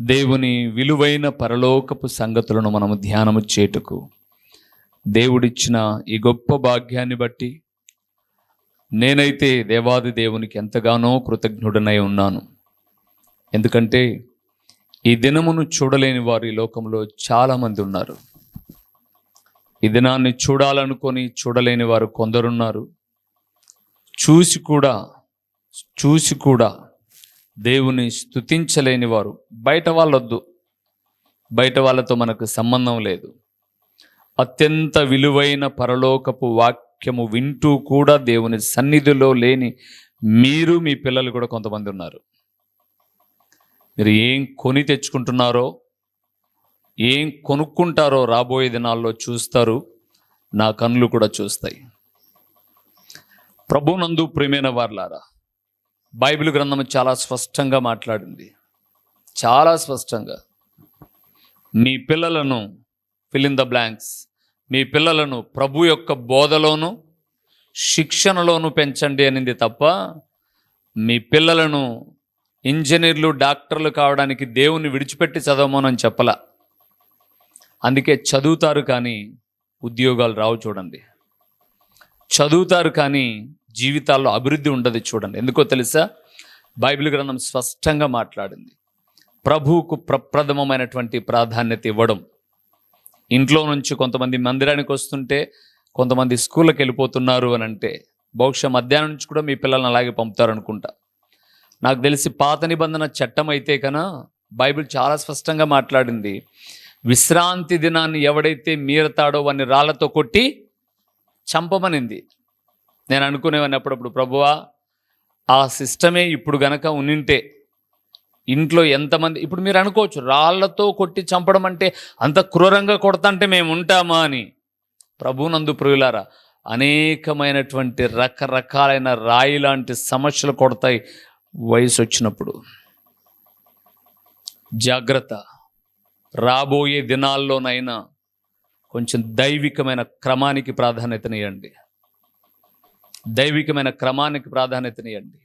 దేవుని విలువైన పరలోకపు సంగతులను మనము ధ్యానము చేటుకు. దేవుడిచ్చిన ఈ గొప్ప భాగ్యాన్ని బట్టి నేనైతే దేవాది దేవునికి ఎంతగానో కృతజ్ఞుడనై ఉన్నాను. ఎందుకంటే ఈ దినమును చూడలేని వారు ఈ లోకంలో చాలామంది ఉన్నారు. ఈ దినాన్ని చూడాలనుకొని చూడలేని వారు కొందరున్నారు. చూసి కూడా చూసి కూడా దేవుని స్తుతించలేని వారు. బయట వాళ్ళొద్దు. బయట వాళ్ళతో మనకు సంబంధం లేదు. అత్యంత విలువైన పరలోకపు వాక్యము వింటూ కూడా దేవుని సన్నిధిలో లేని మీరు మీ పిల్లలు కూడా కొంతమంది ఉన్నారు. మీరు ఏం కొని తెచ్చుకుంటున్నారో ఏం కొనుక్కుంటారో రాబోయే దినాల్లో చూస్తారు. నా కన్నులు కూడా చూస్తాయి. ప్రభునందు ప్రేమైన వార్లారా బైబిల్ గ్రంథం చాలా స్పష్టంగా మాట్లాడింది. చాలా స్పష్టంగా. మీ పిల్లలను ఫిల్ ఇన్ ద బ్లాంక్స్ మీ పిల్లలను ప్రభు యొక్క బోధలోను శిక్షణలోను పెంచండి అనింది తప్ప మీ పిల్లలను ఇంజనీర్లు డాక్టర్లు కావడానికి దేవుని విడిచిపెట్టి చదవమోనని చెప్పలా. అందుకే చదువుతారు కానీ ఉద్యోగాలు రావు చూడండి. చదువుతారు కానీ జీవితాల్లో అభివృద్ధి ఉండదు చూడండి. ఎందుకో తెలుసా? బైబిల్ గ్రంథం స్పష్టంగా మాట్లాడింది. ప్రభువుకు ప్రప్రథమమైనటువంటి ప్రాధాన్యత ఇవ్వడం. ఇంట్లో నుంచి కొంతమంది మందిరానికి వస్తుంటే కొంతమంది స్కూళ్ళకి వెళ్ళిపోతున్నారు అని అంటే బహుశా మధ్యాహ్నం నుంచి కూడా మీ పిల్లల్ని అలాగే పంపుతారనుకుంటా. నాకు తెలిసి పాత నిబంధన చట్టం అయితే కన్నా బైబిల్ చాలా స్పష్టంగా మాట్లాడింది. విశ్రాంతి దినాన్ని ఎవడైతే మీరతాడో వాడిని రాళ్ళతో కొట్టి చంపమనింది. నేను అనుకునేవాడిని అప్పుడప్పుడు ప్రభువా ఆ సిస్టమే ఇప్పుడు గనక ఉనింటే ఇంట్లో ఎంతమంది ఇప్పుడు మీరు అనుకోవచ్చు రాళ్ళతో కొట్టి చంపడం అంటే అంత క్రూరంగా కొడతంటే మేము ఉంటామా అని. ప్రభునందు ప్రియులారా అనేకమైనటువంటి రకరకాలైన రాయి లాంటి సమస్యలు కొడతాయి వయసు వచ్చినప్పుడు. జాగ్రత్త రాబోయే దినాల్లోనైనా కొంచెం దైవికమైన క్రమానికి ప్రాధాన్యతనియండి దైవికమైన క్రమానికి ప్రాధాన్యతనియండి.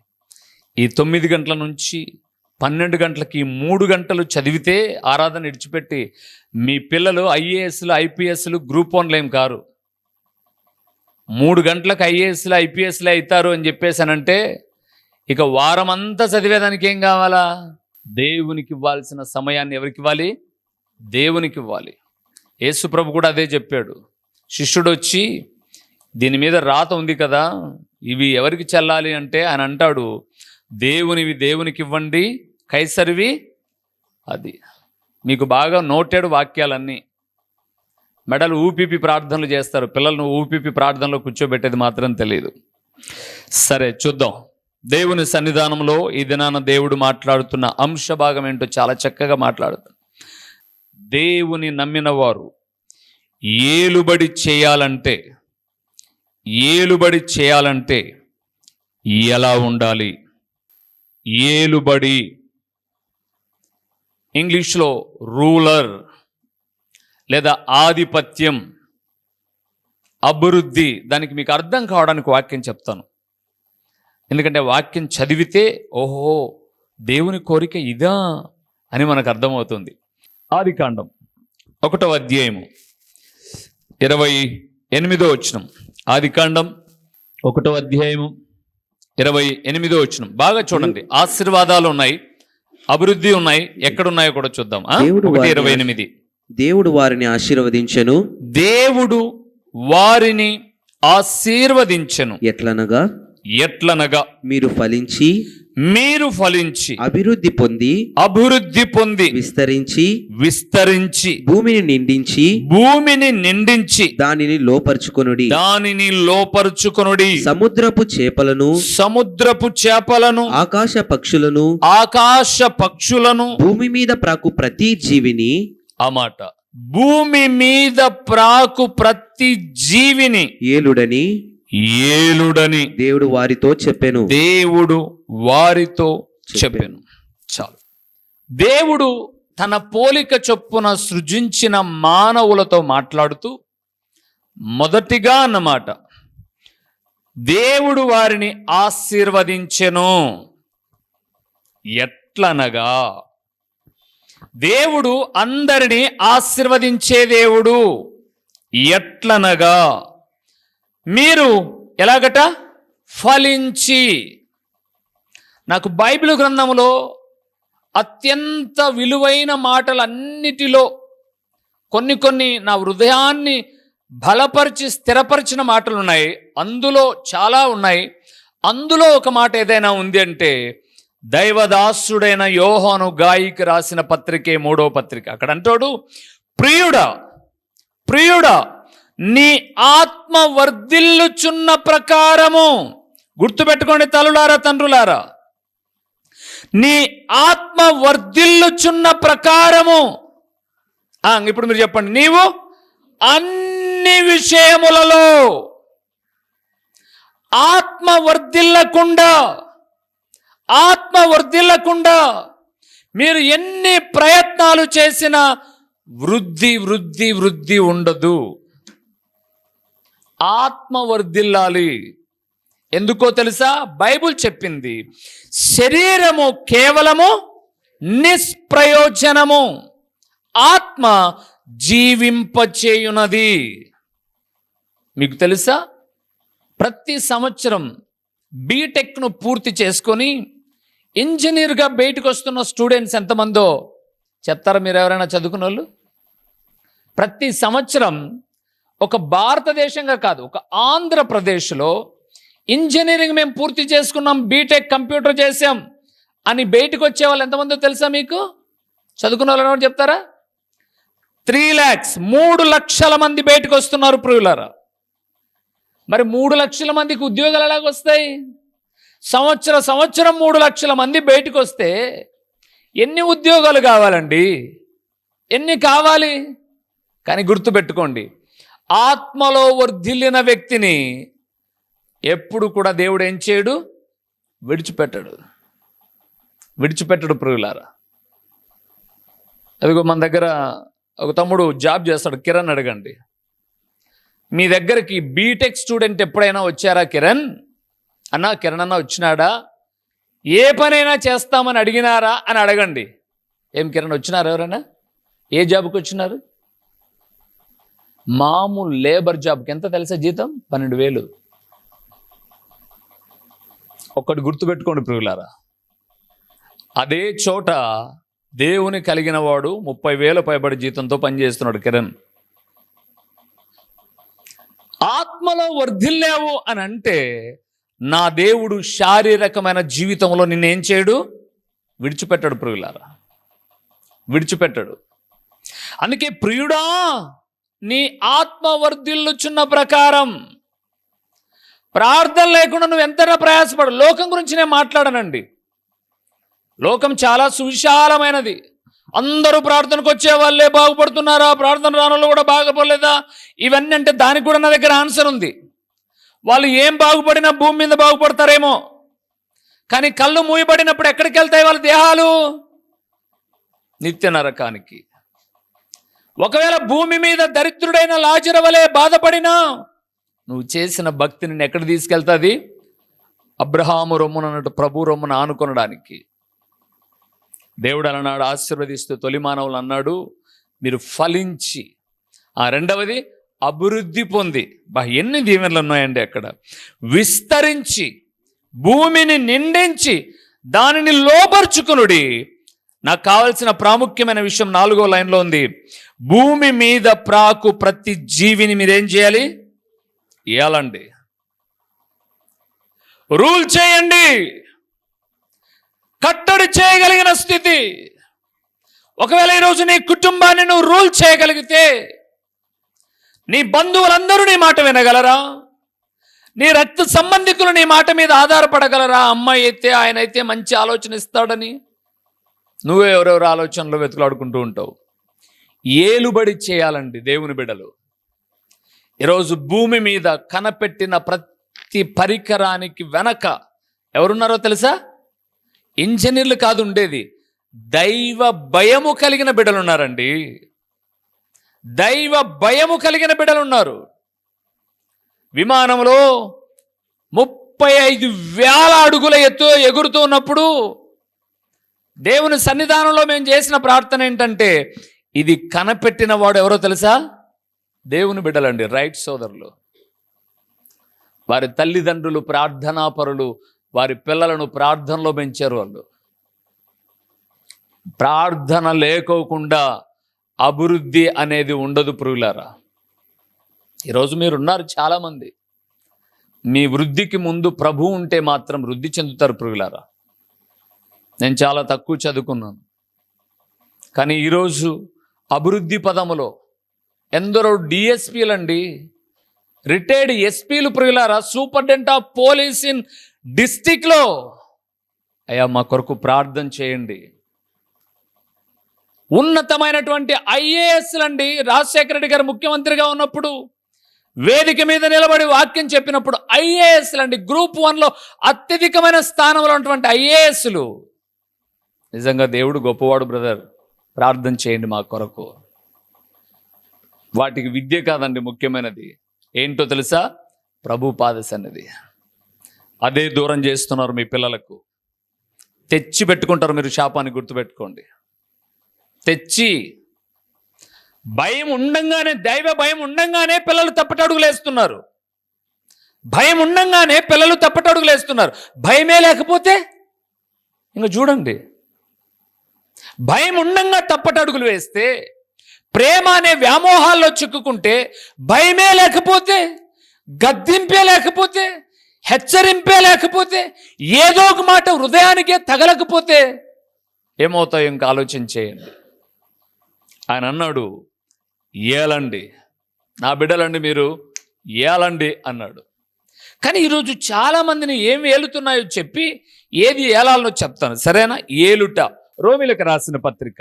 ఈ తొమ్మిది గంటల నుంచి పన్నెండు గంటలకి మూడు గంటలు చదివితే ఆరాధన విడిచిపెట్టి మీ పిల్లలు ఐఏఎస్లు ఐపీఎస్లు గ్రూప్ వన్లు ఏం కారు. మూడు గంటలకు ఐఏఎస్లు ఐపీఎస్లు అవుతారు అని చెప్పేసానంటే ఇక వారం అంతా చదివేదానికి ఏం కావాలా? దేవునికి ఇవ్వాల్సిన సమయాన్ని ఎవరికి ఇవ్వాలి? దేవునికి ఇవ్వాలి. యేసుప్రభు కూడా అదే చెప్పాడు. శిష్యుడు వచ్చి దీని మీద రాత ఉంది కదా ఇవి ఎవరికి చెల్లాలి అంటే ఆయన అంటాడు దేవునివి దేవునికి ఇవ్వండి కైసరివి అది. మీకు బాగా నోటెడ్ వాక్యాలన్నీ. మెడలు ఊపిపి ప్రార్థనలు చేస్తారు పిల్లలను ఊపిపి ప్రార్థనలో కూర్చోబెట్టేది మాత్రం తెలియదు సరే చూద్దాం. దేవుని సన్నిధానంలో ఈ దినాన దేవుడు మాట్లాడుతున్న అంశ భాగం ఏంటో చాలా చక్కగా మాట్లాడుతుంది. దేవుని నమ్మిన వారు ఏలుబడి చేయాలంటే ఏలుబడి చేయాలంటే ఎలా ఉండాలి? ఏలుబడి. ఇంగ్లీష్లో రూలర్ లేదా ఆధిపత్యం అభివృద్ధి దానికి మీకు అర్థం కావడానికి వాక్యం చెప్తాను. ఎందుకంటే వాక్యం చదివితే ఓహో దేవుని కోరిక ఇదా అని మనకు అర్థమవుతుంది. ఆది కాండం ఒకటో అధ్యాయము ఇరవై ఎనిమిదో వచ్చినం ఆది కాండం ఒకటో అధ్యాయము ఇరవై ఎనిమిదో వచ్చినం బాగా చూడండి. ఆశీర్వాదాలు ఉన్నాయి అభివృద్ధి ఉన్నాయి ఎక్కడున్నాయో కూడా చూద్దాం. ఒకటి ఇరవై ఎనిమిది. దేవుడు వారిని ఆశీర్వదించెను. దేవుడు వారిని ఆశీర్వదించెను. ఎట్లనగా? ఎట్లనగా? మీరు ఫలించి మీరు ఫలించి అభివృద్ధి పొంది అభివృద్ధి పొంది విస్తరించి విస్తరించి భూమిని నిండించి భూమిని నిండించి దానిని లోపరుచుకొనుడి. దానిని లోపరుచుకొనుడి. సముద్రపు చేపలను సముద్రపు చేపలను ఆకాశ పక్షులను ఆకాశ పక్షులను భూమి మీద ప్రాకు ప్రతి జీవిని ఆ మాట భూమి మీద ప్రాకు ప్రతి జీవిని ఏలుడని ఏలుడని దేవుడు వారితో చెప్పెను. దేవుడు వారితో చెప్పెను. చాలు. దేవుడు తన పోలిక చొప్పున సృజించిన మానవులతో మాట్లాడుతూ మొదటిగా అన్నమాట దేవుడు వారిని ఆశీర్వదించెను. ఎట్లనగా దేవుడు అందరినీ ఆశీర్వదించే దేవుడు. ఎట్లనగా మీరు ఎలాగట? ఫలించి. నాకు బైబిల్ గ్రంథంలో అత్యంత విలువైన మాటలన్నిటిలో కొన్ని కొన్ని నా హృదయాన్ని బలపరిచి స్థిరపరిచిన మాటలు ఉన్నాయి అందులో చాలా ఉన్నాయి. అందులో ఒక మాట ఏదైనా ఉంది అంటే దైవదాసుడైన యోహాను గాయికి రాసిన పత్రికే మూడో పత్రిక. అక్కడ అంటాడు ప్రియుడా ప్రియుడా నీ ఆత్మ వర్ధిల్లుచున్న ప్రకారము. గుర్తుపెట్టుకోండి తల్లులారా తండ్రులారా. నీ ఆత్మ వర్ధిల్లుచున్న ప్రకారము. ఇప్పుడు మీరు చెప్పండి. నీవు అన్ని విషయములలో ఆత్మ వర్ధిల్లకుండా ఆత్మ వర్ధిల్లకుండా మీరు ఎన్ని ప్రయత్నాలు చేసినా వృద్ధి వృద్ధి వృద్ధి ఉండదు. ఆత్మ వర్ధిల్లాలి ఎందుకో తెలుసా? బైబుల్ చెప్పింది శరీరము కేవలము నిష్ప్రయోజనము ఆత్మ జీవింపచేయునది. మీకు తెలుసా? ప్రతి సంవత్సరం బీటెక్ను పూర్తి చేసుకొని ఇంజనీర్గా బయటకు వస్తున్న స్టూడెంట్స్ ఎంతమందో చెప్తారా మీరు ఎవరైనా చదువుకున్న వాళ్ళు ప్రతి సంవత్సరం ఒక భారతదేశంగా కాదు ఒక ఆంధ్రప్రదేశ్లో ఇంజనీరింగ్ మేము పూర్తి చేసుకున్నాం బీటెక్ కంప్యూటర్ చేసాం అని బయటకు వచ్చే వాళ్ళు ఎంతమందో తెలుసా మీకు? చదువుకున్న వాళ్ళు చెప్తారా? త్రీ ల్యాక్స్ మూడు లక్షల మంది బయటకు వస్తున్నారు ప్రియులరా. మరి మూడు లక్షల మందికి ఉద్యోగాలు ఎలాగొస్తాయి సంవత్సర సంవత్సరం మూడు లక్షల మంది బయటకు వస్తే ఎన్ని ఉద్యోగాలు కావాలండి? ఎన్ని కావాలి? కానీ గుర్తుపెట్టుకోండి ఆత్మలో వర్ధిల్లిన వ్యక్తిని ఎప్పుడు కూడా దేవుడు ఏం చేయడు? విడిచిపెట్టడు. విడిచిపెట్టడు ప్రియులారా. అదిగో మన దగ్గర ఒక తమ్ముడు జాబ్ చేస్తాడు. కిరణ్ అడగండి. మీ దగ్గరికి బీటెక్ స్టూడెంట్ ఎప్పుడైనా వచ్చారా కిరణ్? అన్నా కిరణ్ అన్న వచ్చినాడా? ఏ పనైనా చేస్తామని అడిగినారా అని అడగండి. ఏం కిరణ్ వచ్చినారు ఎవరైనా? ఏ జాబ్కి వచ్చినారు? మామూలు లేబర్ జాబ్కి ఎంత తెలుసా జీతం? పన్నెండు వేలు. ఒక్కటి గుర్తుపెట్టుకోండి ప్రియులారా. అదే చోట దేవుని కలిగిన వాడు ముప్పై వేల పైబడి జీతంతో పనిచేస్తున్నాడు కిరణ్. ఆత్మలో వర్ధిల్లావు అని అంటే నా దేవుడు శారీరకమైన జీవితంలో నిన్నేం చేయడు? విడిచిపెట్టాడు ప్రియులారా. విడిచిపెట్టాడు. అందుకే ప్రియుడా నీ ఆత్మ వర్ధిల్లుచున్న ప్రకారం. ప్రార్థన లేకుండా నువ్వు ఎంతైనా ప్రయాసపడు లోకం గురించి నేను మాట్లాడనండి. లోకం చాలా సువిశాలమైనది. అందరూ ప్రార్థనకు వచ్చే వాళ్ళే బాగుపడుతున్నారా? ప్రార్థన రానులు కూడా బాగుపడలేదా? ఇవన్నీ అంటే దానికి కూడా నా దగ్గర ఆన్సర్ ఉంది. వాళ్ళు ఏం బాగుపడినా భూమి మీద బాగుపడతారేమో. కానీ కళ్ళు మూయబడినప్పుడు ఎక్కడికి వెళ్తాయి వాళ్ళ దేహాలు? నిత్య నరకానికి. ఒకవేళ భూమి మీద దరిద్రుడైన లాజరు వలె బాధపడినా నువ్వు చేసిన భక్తిని ఎక్కడ తీసుకెళ్తుంది? అబ్రహాము రొమ్మునన్నట్టు ప్రభు రొమ్మున ఆనుకొనడానికి. దేవుడు అన్నాడు ఆశీర్వదిస్తూ తొలి మానవులు అన్నాడు మీరు ఫలించి. ఆ రెండవది అభివృద్ధి పొంది. బా ఎన్ని దీవెనలు ఉన్నాయండి అక్కడ. విస్తరించి భూమిని నిండించి దానిని లోపరుచుకునుడి నాకు కావాల్సిన ప్రాముఖ్యమైన విషయం నాలుగో లైన్లో ఉంది. భూమి మీద ప్రాకు ప్రతి జీవిని మీరేం చేయాలి? ఏలండి. రూల్ చేయండి. కట్టడి చేయగలిగిన స్థితి. ఒకవేళ ఈరోజు నీ కుటుంబాన్ని నువ్వు రూల్ చేయగలిగితే నీ బంధువులందరూ నీ మాట వినగలరా? నీ రక్త సంబంధికులు నీ మాట మీద ఆధారపడగలరా? అమ్మాయి అయితే ఆయన అయితే మంచి ఆలోచన ఇస్తాడని. నువ్వే ఎవరెవరు ఆలోచనలు వెతులాడుకుంటూ ఉంటావు? ఏలుబడి చేయాలండి దేవుని బిడలు. ఈరోజు భూమి మీద కనపెట్టిన ప్రతి పరికరానికి వెనక ఎవరున్నారో తెలుసా? ఇంజనీర్లు కాదు ఉండేది. దైవ భయము కలిగిన బిడలు ఉన్నారండి. దైవ భయము కలిగిన బిడలున్నారు ఉన్నారు. విమానంలో ముప్పై ఐదు వేల అడుగుల ఎత్తు ఎగురుతూ ఉన్నప్పుడు దేవుని సన్నిధానంలో మేము చేసిన ప్రార్థన ఏంటంటే ఇది కనపెట్టిన వాడు ఎవరో తెలుసా? దేవుని బిడ్డలండి రైట్ సోదరులు. వారి తల్లిదండ్రులు ప్రార్థనాపరులు వారి పిల్లలను ప్రార్థనలో పెంచారు వాళ్ళు. ప్రార్థన లేకోకుండా అభివృద్ధి అనేది ఉండదు పురుగులారా ఈరోజు మీరున్నారు చాలామంది. మీ వృద్ధికి ముందు ప్రభు ఉంటే మాత్రం వృద్ధి చెందుతారు పురుగులారా నేను చాలా తక్కువ చదువుకున్నాను. కానీ ఈరోజు అభివృద్ధి పదములో ఎందరో డిఎస్పీలండి రిటైర్డ్ ఎస్పీలు ప్రియులారా సూపరింటెండెంట్ ఆఫ్ పోలీస్ ఇన్ డిస్టిక్లో అయ్యా మా కొరకు ప్రార్థన చేయండి. ఉన్నతమైనటువంటి ఐఏఎస్లండి రాజశేఖర రెడ్డి గారు ముఖ్యమంత్రిగా ఉన్నప్పుడు వేదిక మీద నిలబడి వాక్యం చెప్పినప్పుడు ఐఏఎస్లండి గ్రూప్ వన్లో అత్యధికమైన స్థానంలో ఉన్నటువంటి ఐఏఎస్లు నిజంగా దేవుడు గొప్పవాడు బ్రదర్. ప్రార్థన చేయండి మా కొరకు. వాటికి విద్య కాదండి ముఖ్యమైనది. ఏంటో తెలుసా? ప్రభు పాద సన్నిధి. అదే దూరం చేస్తున్నారు మీ పిల్లలకు. తెచ్చి పెట్టుకుంటారు మీరు శాపాన్ని గుర్తుపెట్టుకోండి. తెచ్చి. భయం ఉండంగానే దైవ భయం ఉండంగానే పిల్లలు తప్పటడుగులేస్తున్నారు భయం ఉండంగానే పిల్లలు తప్పటడుగులేస్తున్నారు భయమే లేకపోతే ఇంకా చూడండి. భయం ఉండంగా తప్పటడుగులు వేస్తే ప్రేమ అనే వ్యామోహాల్లో చిక్కుకుంటే భయమే లేకపోతే గద్దింపే లేకపోతే హెచ్చరింపే లేకపోతే ఏదో ఒక మాట హృదయానికే తగలకపోతే ఏమవుతాయో ఇంకా ఆలోచన చేయండి ఆయన అన్నాడు ఏలండి నా బిడ్డలండి మీరు ఏలండి అన్నాడు. కానీ ఈరోజు చాలామందిని ఏం ఏలుతున్నాయో చెప్పి ఏది ఏలాలనో చెప్తాను. సరేనా? ఏలుట. రోమిలకు రాసిన పత్రిక.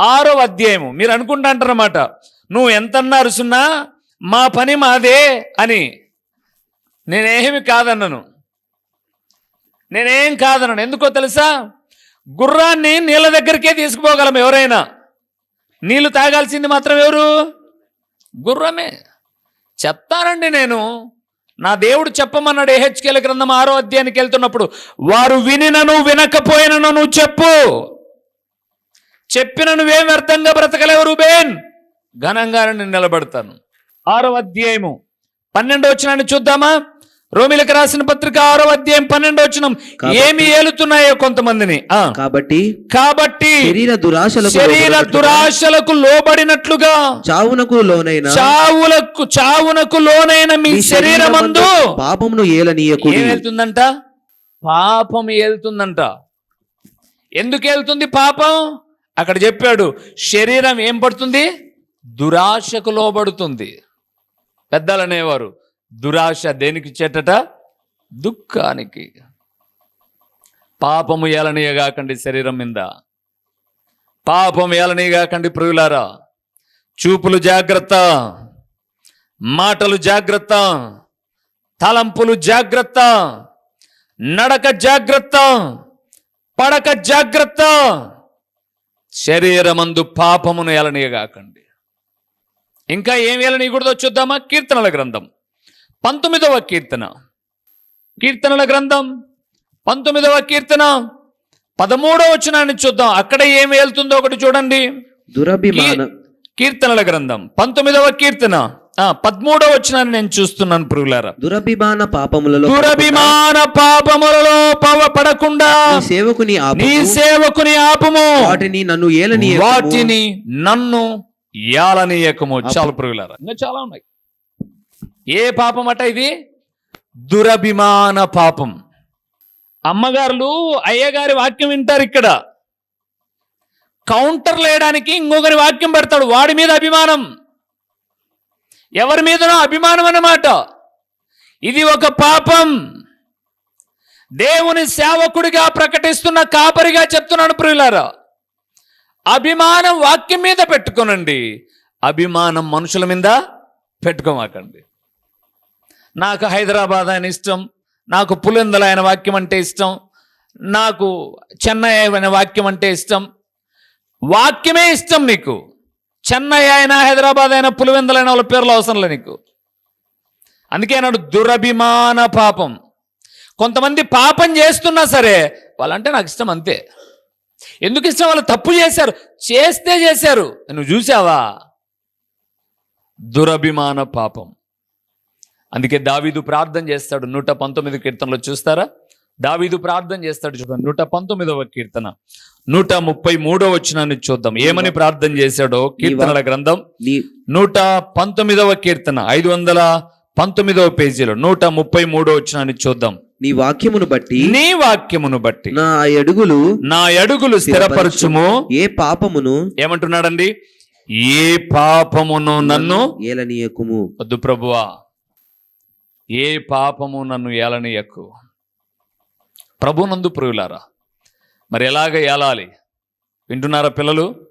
ఆరో అధ్యాయము. మీరు అనుకుంటా అంటారన్నమాట నువ్వు ఎంతన్నా అరుసున్నా మా పని మాదే అని. నేనేమి కాదన్నను. నేనేం కాదన్నాను. ఎందుకో తెలుసా? గుర్రాన్ని నీళ్ళ దగ్గరికే తీసుకుపోగలం ఎవరైనా. నీళ్ళు తాగాల్సింది మాత్రం ఎవరు? గుర్రమే. చెప్తానండి నేను. నా దేవుడు చెప్పమన్నాడు ఏహెచ్కేల గ్రంథం ఆరో అధ్యాయానికి వెళ్తున్నప్పుడు వారు వినినను వినకపోయినను నువ్వు చెప్పు. చెప్పిన నువ్వేం వ్యర్థంగా బ్రతకలేవు రూబేన్. ఘనంగా నేను నిలబడతాను. ఆరో అధ్యాయము. పన్నెండు వచ్చినాన్ని చూద్దామా? రోమిలకు రాసిన పత్రిక ఆరో అధ్యాయం పన్నెండో వచ్చినం ఏమి ఏలుతున్నాయో కొంతమందిని? కాబట్టి కాబట్టి శరీర దురాశలకు శరీర లోబడినట్లుగా దురాశలకు లోబడినట్లుగా చావునకు లోనైన చావులకు చావునకు లోనైన మీ శరీరమందు పాపమును ఏలనీయకుడి ఏం వెళ్తుందంట పాపం వెళ్తుందంట ఎందుకు వెళ్తుంది పాపం? అక్కడ చెప్పాడు శరీరం ఏం పడుతుంది? దురాశకు లోబడుతుంది. పెద్దలు అనేవారు. దురాశ దేనికి చెట్టట దుఃఖానికి. పాపము ఏలనీయగాకండి శరీరం మీద పాపం ఏలనీయగాకండి ప్రియులారా. చూపులు జాగ్రత్త. మాటలు జాగ్రత్త. తలంపులు జాగ్రత్త. నడక జాగ్రత్త. పడక జాగ్రత్త. శరీరమందు పాపమును ఎలనీయగాకండి ఇంకా ఏం ఎలనీయకూడదో చూద్దామా? కీర్తనల గ్రంథం. పంతొమ్మిదవ కీర్తన. కీర్తనల గ్రంథం. పంతొమ్మిదవ కీర్తన. పదమూడవ వచనాన్ని చూద్దాం. అక్కడ ఏం వెళ్తుందో ఒకటి చూడండి. దురభిమాన కీర్తనల గ్రంథం. పంతొమ్మిదవ కీర్తన. ఆ పదమూడవ వచనాన్ని నేను చూస్తున్నాను పురుగులారా దురభిమాన పాపములలో దురభిమాన పాపములలో పవ పడకుండా సేవకుని నీ సేవకుని ఆపుము. వాటిని నన్ను ఏలనీయ వాటిని నన్ను యాలనీయకము చాలా పురుగులారా ఇంకా చాలా ఉన్నాయి. ఏ పాపం అట ఇది? దురభిమాన పాపం. అమ్మగారులు అయ్యగారి వాక్యం వింటారు ఇక్కడ. కౌంటర్ లేయడానికి ఇంకొకరి వాక్యం పెడతాడు వాడి మీద అభిమానం. ఎవరి మీదనో అభిమానం అన్నమాట. ఇది ఒక పాపం. దేవుని సేవకుడిగా ప్రకటిస్తున్న కాపరిగా చెప్తున్నాను ప్రియులారా. అభిమానం వాక్యం మీద పెట్టుకోనండి. అభిమానం మనుషుల మీద పెట్టుకోమాకండి. నాకు హైదరాబాద్ ఆయన ఇష్టం నాకు పులిందల ఆయన వాక్యం అంటే ఇష్టం నాకు చెన్నై అనే వాక్యం అంటే ఇష్టం. వాక్యమే ఇష్టం నీకు. చెన్నై అయినా హైదరాబాద్ అయినా పులివెందలైన వాళ్ళ పేర్లు అవసరం లే నీకు. అందుకే అన్నాడు దురభిమాన పాపం. కొంతమంది పాపం చేస్తున్నా సరే వాళ్ళంటే నాకు ఇష్టం అంతే. ఎందుకు ఇష్టం? వాళ్ళు తప్పు చేశారు చేస్తే చేశారు. నువ్వు చూసావా దురభిమాన పాపం. అందుకే దావీదు ప్రార్థన చేస్తాడు. నూట పంతొమ్మిది కీర్తనలో చూస్తారా? దావీదు ప్రార్థన చేస్తాడు చూడండి. నూట పంతొమ్మిదవ కీర్తన. నూట ముప్పై మూడో వచ్చినాన్ని చూద్దాం. ఏమని ప్రార్థన చేశాడో? కీర్తనల గ్రంథం. నూట పంతొమ్మిదవ కీర్తన. ఐదు వందల పంతొమ్మిదవ పేజీలో నూట ముప్పై మూడో వచ్చినాన్ని చూద్దాం. నీ వాక్యమును బట్టి నీ వాక్యమును బట్టి నా అడుగులు నా అడుగులు స్థిరపరచుము. ఏ పాపమును ఏమంటున్నాడండి? ఏ పాపమును నన్ను ఏలనీయకుము. వద్దు ప్రభువా. ఏ పాపము నన్ను ఏలనీయకు? ప్రభునందు ప్రియులారా మరి ఎలాగ ఏలాలి? వింటున్నారా పిల్లలు?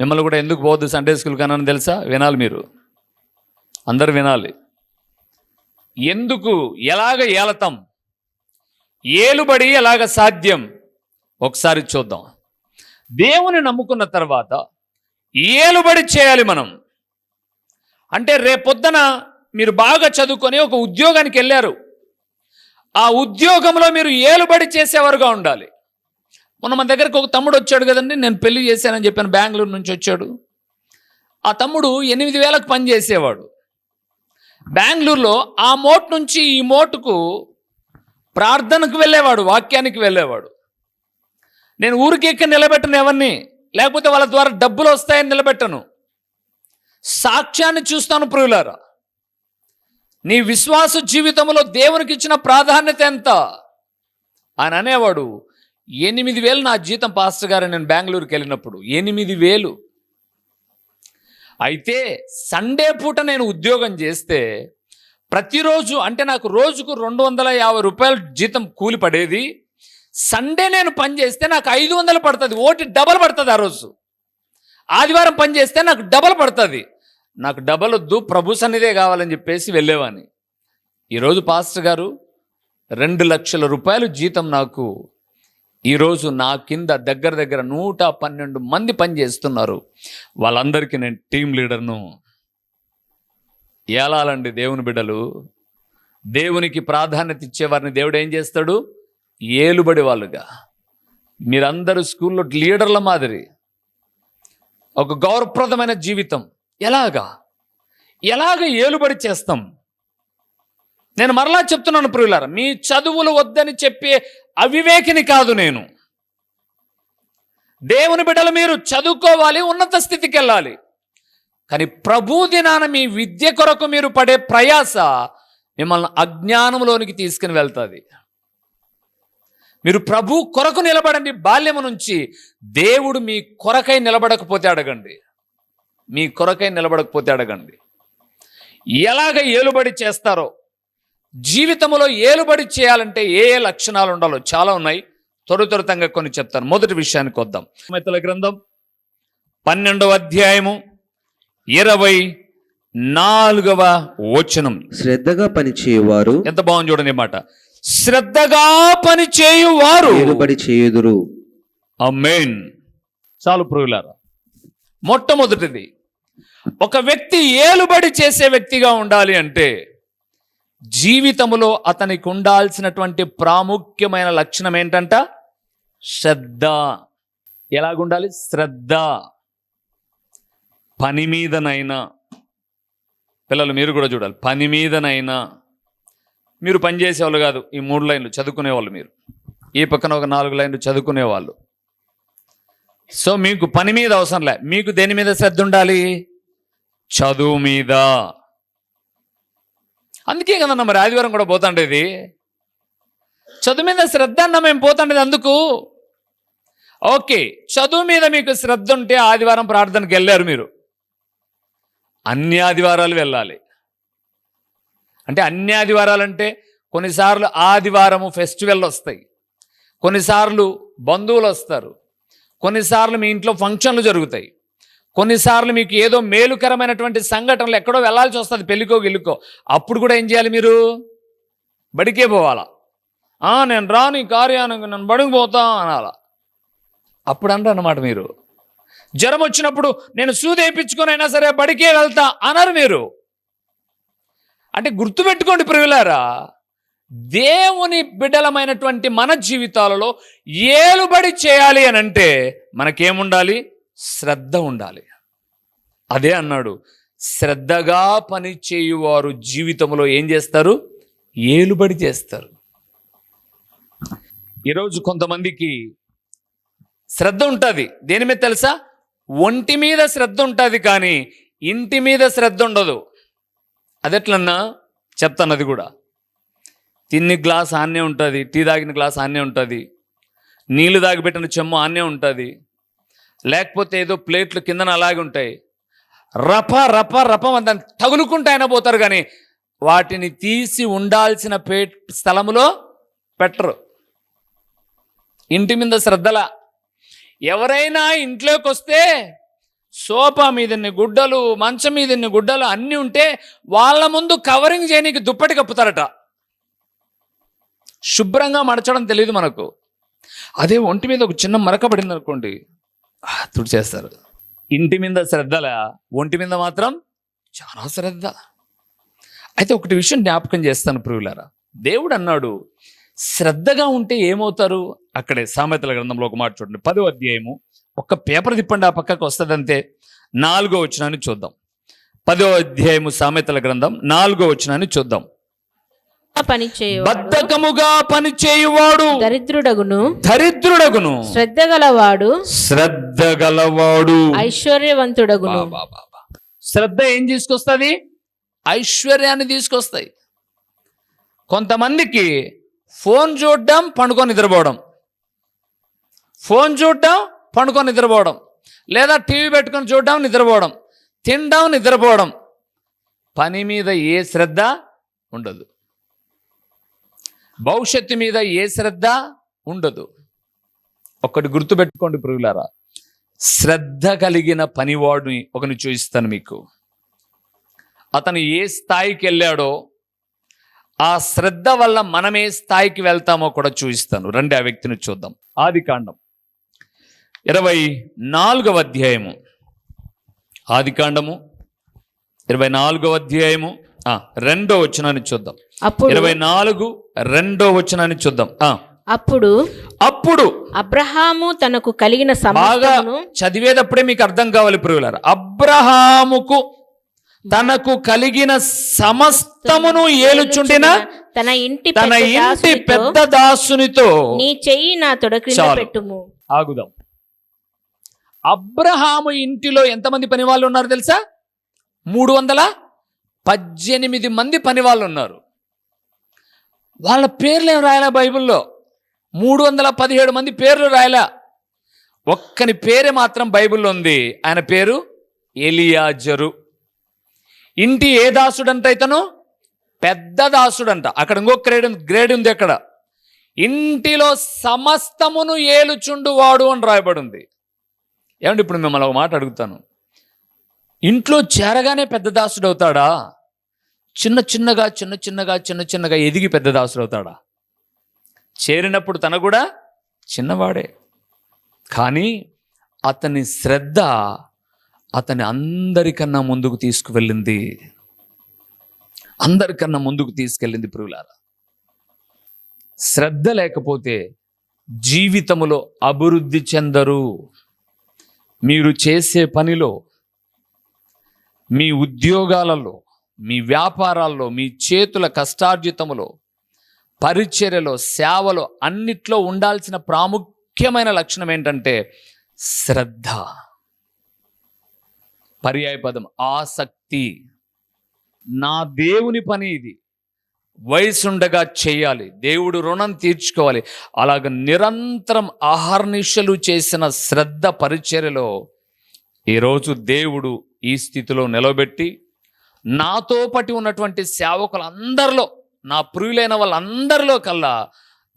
మిమ్మల్ని కూడా ఎందుకు పోవద్దు సండే స్కూల్ కానని తెలుసా? వినాలి మీరు. అందరు వినాలి. ఎందుకు ఎలాగ ఏలతాం? ఏలుబడి ఎలాగ సాధ్యం? ఒకసారి చూద్దాం. దేవుని నమ్ముకున్న తర్వాత ఏలుబడి చేయాలి మనం. అంటే రేపొద్దున మీరు బాగా చదువుకొని ఒక ఉద్యోగానికి వెళ్ళారు. ఆ ఉద్యోగంలో మీరు ఏలుబడి చేసేవారుగా ఉండాలి. మొన్న మన దగ్గరకు ఒక తమ్ముడు వచ్చాడు కదండి నేను పెళ్ళి చేశానని చెప్పాను బెంగళూరు నుంచి వచ్చాడు. ఆ తమ్ముడు ఎనిమిది వేలకు పని చేసేవాడు. బెంగళూరులో ఆ మోట్ నుంచి ఈ మోటుకు ప్రార్థనకు వెళ్ళేవాడు వాక్యానికి వెళ్ళేవాడు. నేను ఊరికి ఎక్కడ నిలబెట్టను ఎవరిని లేకపోతే వాళ్ళ ద్వారా డబ్బులు వస్తాయని నిలబెట్టను. సాక్ష్యాన్ని చూస్తాను ప్రియులారా. నీ విశ్వాస జీవితంలో దేవునికి ఇచ్చిన ప్రాధాన్యత ఎంత? ఆయన అనేవాడు ఎనిమిది వేలు నా జీతం పాస్టర్ గారు నేను బెంగళూరుకి వెళ్ళినప్పుడు. ఎనిమిది వేలు. అయితే సండే పూట నేను ఉద్యోగం చేస్తే ప్రతిరోజు అంటే నాకు రోజుకు రెండు వందల యాభై రూపాయలు జీతం కూలి పడేది. సండే నేను పని చేస్తే నాకు ఐదు వందలు పడుతుంది. ఓటి డబల్ పడుతుంది ఆ రోజు. ఆదివారం పని చేస్తే నాకు డబల్ పడుతుంది. నాకు డబల్ వద్దు ప్రభు సన్నిధే కావాలని చెప్పేసి వెళ్ళేవాని ఈరోజు పాస్టర్ గారు రెండు లక్షల రూపాయలు జీతం నాకు. ఈరోజు నా కింద దగ్గర దగ్గర నూట పన్నెండు మంది పని చేస్తున్నారు. వాళ్ళందరికీ నేను టీం లీడర్ను. ఏలాలండి దేవుని బిడ్డలు? దేవునికి ప్రాధాన్యత ఇచ్చేవారిని దేవుడు ఏం చేస్తాడు? ఏలుబడి వాళ్ళుగా. మీరందరూ స్కూల్లో లీడర్ల మాదిరి. ఒక గౌరవప్రదమైన జీవితం. ఎలాగా? ఎలాగ ఏలుబడి చేస్తాం? నేను మరలా చెప్తున్నాను ప్రియులారా మీ చదువులు వద్దని చెప్పే అవివేకిని కాదు నేను. దేవుని బిడ్డలు మీరు చదువుకోవాలి ఉన్నత స్థితికి వెళ్ళాలి కానీ ప్రభు దినాన మీ విద్య కొరకు మీరు పడే ప్రయాస మిమ్మల్ని అజ్ఞానంలోనికి తీసుకుని వెళ్తుంది. మీరు ప్రభు కొరకు నిలబడండి బాల్యము నుంచి దేవుడు మీ కొరకై నిలబడకపోతే అడగండి. మీ కొరకై నిలబడకపోతే అడగండి. ఎలాగ ఏలుబడి చేస్తారో జీవితంలో ఏలుబడి చేయాలంటే ఏ ఏ లక్షణాలు ఉండాలో చాలా ఉన్నాయి. త్వర త్వరితంగా కొన్ని చెప్తాను. మొదటి విషయానికి వద్దాం. సామెతల గ్రంథం. పన్నెండవ అధ్యాయము ఇరవై నాలుగవ వచనం. శ్రద్ధగా పనిచేయువారు ఎంత బాగుంది చూడండి మాట. శ్రద్ధగా పని చేయువారు ఏలుబడి చేయుదురు. అమేన్ చాలు ప్రియులారా. మొట్టమొదటిది ఒక వ్యక్తి ఏలుబడి చేసే వ్యక్తిగా ఉండాలి అంటే జీవితంలో అతనికి ఉండాల్సినటువంటి ప్రాముఖ్యమైన లక్షణం ఏంటంట? శ్రద్ధ. ఎలాగుండాలి? శ్రద్ధ. పని మీదనైనా. పిల్లలు మీరు కూడా చూడాలి. పని మీదనైనా. మీరు పనిచేసేవాళ్ళు కాదు. ఈ మూడు లైన్లు చదువుకునేవాళ్ళు మీరు. ఈ పక్కన ఒక నాలుగు లైన్లు చదువుకునేవాళ్ళు. సో మీకు పని మీద అవసరం లే. మీకు దేని మీద శ్రద్ధ ఉండాలి? చదువు మీద. అందుకే కదన్న మరి ఆదివారం కూడా పోతాండేది. చదువు మీద శ్రద్ధ అన్న మేము పోతుండేది అందుకు. ఓకే చదువు మీద మీకు శ్రద్ధ ఉంటే ఆదివారం ప్రార్థనకి వెళ్ళారు మీరు. అన్ని ఆదివారాలు వెళ్ళాలి. అంటే అన్ని ఆదివారాలు అంటే కొన్నిసార్లు ఆదివారము ఫెస్టివల్ వస్తాయి. కొన్నిసార్లు బంధువులు వస్తారు. కొన్నిసార్లు మీ ఇంట్లో ఫంక్షన్లు జరుగుతాయి. కొన్నిసార్లు మీకు ఏదో మేలుకరమైనటువంటి సంఘటనలు ఎక్కడో వెళ్ళాల్సి వస్తుంది పెళ్ళికో గెలుకో అప్పుడు కూడా ఏం చేయాలి మీరు? బడికే పోవాలా? నేను రాను కార్యానికి నేను బడికి పోతా అనాలా. అప్పుడు అనమాట మీరు. జ్వరం వచ్చినప్పుడు నేను సూది వేయించుకొని అయినా సరే బడికే వెళ్తా అనరు మీరు. అంటే గుర్తుపెట్టుకోండి ప్రియులారా దేవుని బిడ్డలమైనటువంటి మన జీవితాలలో ఏలుబడి చేయాలి అని అంటే మనకేముండాలి? శ్రద్ధ ఉండాలి. అదే అన్నాడు శ్రద్ధగా పనిచేయువారు జీవితంలో ఏం చేస్తారు? ఏలుబడి చేస్తారు. ఈరోజు కొంతమందికి శ్రద్ధ ఉంటుంది. దేని మీద తెలుసా? ఒంటి మీద శ్రద్ధ ఉంటుంది కానీ ఇంటి మీద శ్రద్ధ ఉండదు. అదెట్లన్నా? చెప్తాను అది కూడా. తిన్ని గ్లాస్ ఆన్నే ఉంటుంది టీ తాగిన గ్లాస్ ఆన్నే ఉంటుంది నీళ్ళు తాగిపెట్టిన చెమ్ము ఆన్నే ఉంటుంది. లేకపోతే ఏదో ప్లేట్లు కిందన అలాగే ఉంటాయి. రప రప రపం దాన్ని తగులుకుంటూ అయినా పోతారు కానీ వాటిని తీసి ఉండాల్సిన పే స్థలములో పెట్టరు. ఇంటి మీద శ్రద్ధల. ఎవరైనా ఇంట్లోకి వస్తే సోఫా మీదన్ని గుడ్డలు మంచం మీదన్ని గుడ్డలు అన్నీ ఉంటే వాళ్ళ ముందు కవరింగ్ చేయనీకి దుప్పటి కప్పుతారట. శుభ్రంగా మడచడం తెలియదు మనకు. అదే ఒంటి మీద ఒక చిన్న మరక పడింది అనుకోండి తుడిచేస్తారు. ఇంటి మీద శ్రద్ధల ఒంటి మీద మాత్రం చాలా శ్రద్ధ. అయితే ఒకటి విషయం జ్ఞాపకం చేస్తాను ప్రియులారా. దేవుడు అన్నాడు శ్రద్ధగా ఉంటే ఏమవుతారు? అక్కడే సామెతల గ్రంథంలో ఒక మాట చూడండి. పదో అధ్యాయము ఒక్క పేపర్ తిప్పండి ఆ పక్కకు వస్తుందంతే. నాలుగో వచ్చినాన్ని చూద్దాం. పదో అధ్యాయము సామెతల గ్రంథం నాలుగో వచ్చినాన్ని చూద్దాం. బద్ధకముగా పని చేయువాడు. దరిద్రుడగును. దరిద్రుడగును. శ్రద్ధ గలవాడు. శ్రద్ధ గలవాడు. ఐశ్వర్యవంతుడగును. శ్రద్ధ ఏం తీసుకొస్తుంది? ఐశ్వర్యాన్ని తీసుకొస్తాయి కొంతమందికి ఫోన్ చూడడం పండుకొని నిద్రపోవడం. ఫోన్ చూడడం పండుకొని నిద్రపోవడం. లేదా టీవీ పెట్టుకొని చూడడం నిద్రపోవడం. తినడం నిద్రపోవడం. పని మీద ఏ శ్రద్ధ ఉండదు. భవిష్యత్తు మీద ఏ శ్రద్ధ ఉండదు. ఒకటి గుర్తుపెట్టుకోండి పురుగులారా శ్రద్ధ కలిగిన పనివాడిని ఒకని చూపిస్తాను మీకు. అతను ఏ స్థాయికి వెళ్ళాడో ఆ శ్రద్ధ వల్ల మనం ఏ స్థాయికి వెళ్తామో కూడా చూపిస్తాను. రండి ఆ వ్యక్తిని చూద్దాం. ఆది కాండం. ఇరవై నాలుగవ అధ్యాయము. ఆది కాండము. ఇరవై నాలుగవ అధ్యాయము. రెండో వచనాన్ని చూద్దాం. అప్పుడు ఇరవై నాలుగు రెండో వచనాన్ని చూద్దాం. అప్పుడు అప్పుడు అబ్రహాము తనకు కలిగిన బాగా సమస్తమును చదివేటప్పుడే మీకు అర్థం కావాలి ప్రియులారు. అబ్రహాముకు తనకు కలిగిన సమస్తమును ఏలుచుండిన తన ఇంటి తన పెద్ద ఇంటి దాసునితో, పెద్ద దాసునితో నీ చెయ్యి నా తొడ క్రింద చాలు. పెట్టుము. ఆగుదాం. అబ్రహాము ఇంటిలో ఎంతమంది పని వాళ్ళు ఉన్నారు తెలుసా? మూడు వందల? పద్దెనిమిది మంది పని వాళ్ళు ఉన్నారు. వాళ్ళ పేర్లు ఏం రాయలే బైబిల్లో? మూడు వందల పదిహేడు మంది పేర్లు రాయలే? ఒక్కని పేరే మాత్రం బైబిల్లో ఉంది. ఆయన పేరు ఎలియాజరు. ఇంటి ఏ దాసుడంట ఇతను? పెద్ద దాసుడంట. అక్కడ ఇంకో గ్రేడ్ గ్రేడ్ ఉంది అక్కడ. ఇంటిలో సమస్తమును ఏలుచుండు వాడు అని రాయబడి ఉంది ఏమండి ఇప్పుడు మిమ్మల్ని ఒక మాట అడుగుతాను. ఇంట్లో చేరగానే పెద్ద దాసుడు అవుతాడా చిన్న చిన్నగా చిన్న చిన్నగా చిన్న చిన్నగా ఎదిగి పెద్ద దాసుడు అవుతాడా? చేరినప్పుడు తన కూడా చిన్నవాడే. కానీ అతని శ్రద్ధ అతని అందరికన్నా ముందుకు తీసుకువెళ్ళింది. అందరికన్నా ముందుకు తీసుకెళ్ళింది పురుగులారా శ్రద్ధ లేకపోతే జీవితములో అభివృద్ధి చెందరు. మీరు చేసే పనిలో మీ ఉద్యోగాలలో మీ వ్యాపారాల్లో మీ చేతుల కష్టార్జితములో పరిచర్యలో సేవలో అన్నిట్లో ఉండాల్సిన ప్రాముఖ్యమైన లక్షణం ఏంటంటే శ్రద్ధ. పర్యాయపదం ఆసక్తి. నా దేవుని పని ఇది. వయసుండగా చేయాలి. దేవుడు రుణం తీర్చుకోవాలి. అలాగ నిరంతరం ఆహర్నిశలు చేసిన శ్రద్ధ పరిచర్యలో ఈరోజు దేవుడు ఈ స్థితిలో నిలబెట్టి నాతో పటి ఉన్నటువంటి సేవకులందరిలో నా ప్రియులైన వాళ్ళందరిలో కల్లా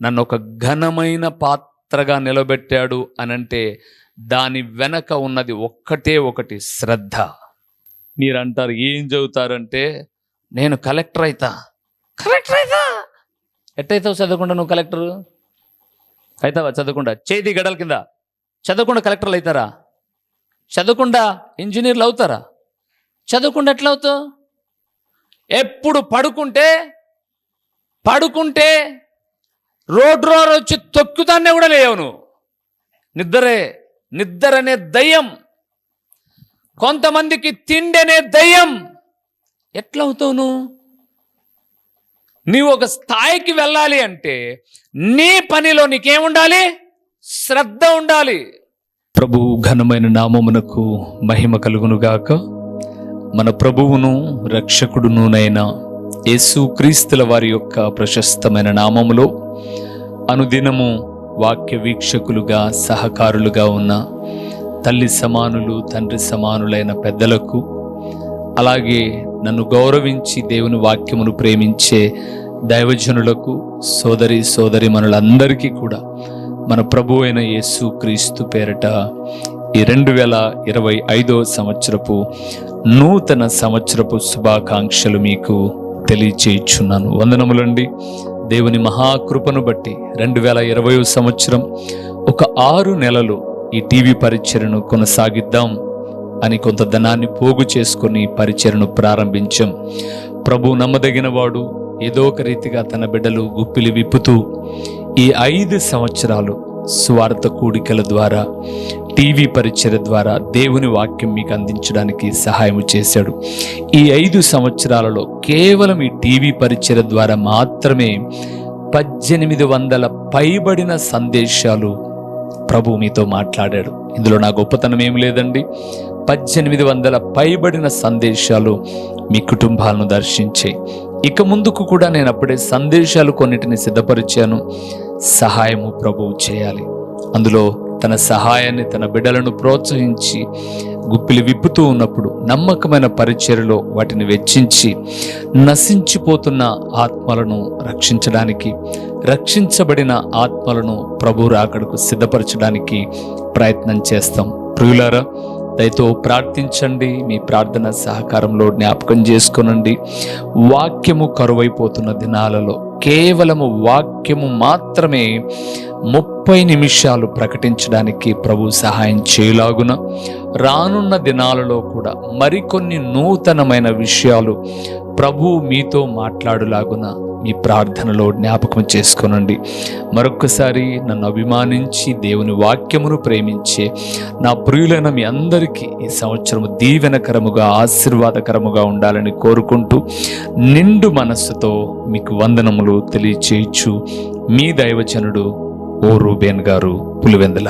నన్ను ఒక ఘనమైన పాత్రగా నిలబెట్టాడు అనంటే దాని వెనక ఉన్నది ఒక్కటే ఒకటి శ్రద్ధ. మీరు అంటారు ఏం చదువుతారంటే నేను కలెక్టర్ అయితా. కలెక్టర్ అయితా? ఎట్టయితావు చదవకుండా నువ్వు కలెక్టరు? అవుతావా చదవకుండా చేతి గడల కింద చదవకుండా కలెక్టర్లు అవుతారా చదవకుండా ఇంజనీర్లు అవుతారా? చదవకుండా ఎట్లా అవుతావు? ఎప్పుడు పడుకుంటే పడుకుంటే రోడ్ రోడ్ వచ్చి తొక్కుతానే కూడా లేవు నువ్వు. నిద్రే నిద్ర అనే దయ్యం. కొంతమందికి తిండి అనే దయ్యం ఎట్లవుతావు నువ్వు? నీవు ఒక స్థాయికి వెళ్ళాలి అంటే నీ పనిలో నీకేముండాలి? శ్రద్ధ ఉండాలి. ప్రభు ఘనమైన నామమునకు మహిమ కలుగునుగాక. మన ప్రభువును రక్షకుడునునైన యేసు క్రీస్తుల వారి యొక్క ప్రశస్తమైన నామములో అనుదినము వాక్య వీక్షకులుగా సహకారులుగా ఉన్న తల్లి సమానులు తండ్రి సమానులైన పెద్దలకు అలాగే నన్ను గౌరవించి దేవుని వాక్యమును ప్రేమించే దైవజనులకు సోదరి సోదరి మనులందరికీ కూడా మన ప్రభు అయిన యేసు క్రీస్తు పేరట ఈ రెండు వేల ఇరవై ఐదో సంవత్సరపు నూతన సంవత్సరపు శుభాకాంక్షలు మీకు తెలియచేయుచున్నాను. వందనములండి. దేవుని మహాకృపను బట్టి రెండు వేల ఇరవై సంవత్సరం ఒక ఆరు నెలలు ఈ టీవీ పరిచయను కొనసాగిద్దాం అని కొంత ధనాన్ని పోగు చేసుకుని పరిచయను ప్రారంభించాం. ప్రభు నమ్మదగినవాడు ఏదో ఒక రీతిగా తన బిడ్డలు గుప్పిలి విప్పుతూ ఈ ఐదు సంవత్సరాలు స్వార్థ కూడికల ద్వారా టీవీ పరిచయ ద్వారా దేవుని వాక్యం మీకు అందించడానికి సహాయం చేశాడు. ఈ ఐదు సంవత్సరాలలో కేవలం ఈ టీవీ పరిచయ ద్వారా మాత్రమే పద్దెనిమిది వందల పైబడిన సందేశాలు ప్రభు మీతో మాట్లాడాడు. ఇందులో నా గొప్పతనం ఏం లేదండి. పద్దెనిమిది వందల పైబడిన సందేశాలు మీ కుటుంబాలను దర్శించే ఇక ముందుకు కూడా నేను అప్పుడే సందేశాలు కొన్నిటిని సిద్ధపరిచాను. సహాయము ప్రభువు చేయాలి. అందులో తన సహాయాన్ని తన బిడ్డలను ప్రోత్సహించి గుప్పిలు విప్పుతూ ఉన్నప్పుడు నమ్మకమైన పరిచర్లో వాటిని వెచ్చించి నశించిపోతున్న ఆత్మలను రక్షించడానికి రక్షించబడిన ఆత్మలను ప్రభు రాకడకు సిద్ధపరచడానికి ప్రయత్నం చేస్తాం. ప్రియులారా దయతో ప్రార్థించండి. మీ ప్రార్థన సహకారంలో జ్ఞాపకం చేసుకునండి. వాక్యము కరువైపోతున్న దినాలలో కేవలము వాక్యము మాత్రమే ముప్పై నిమిషాలు ప్రకటించడానికి ప్రభు సహాయం చేయలాగున రానున్న దినాలలో కూడా మరికొన్ని నూతనమైన విషయాలు ప్రభు మీతో మాట్లాడులాగున మీ ప్రార్థనలో జ్ఞాపకం చేసుకోనండి. మరొక్కసారి నన్ను అభిమానించి దేవుని వాక్యమును ప్రేమించే నా ప్రియులైన మీ అందరికీ ఈ సంవత్సరం దీవెనకరముగా ఆశీర్వాదకరముగా ఉండాలని కోరుకుంటూ నిండు మనస్సుతో మీకు వందనములు తెలియచేయచ్చు. మీ దైవజనుడు ఓ రూబేన్ గారు పులివెందుల.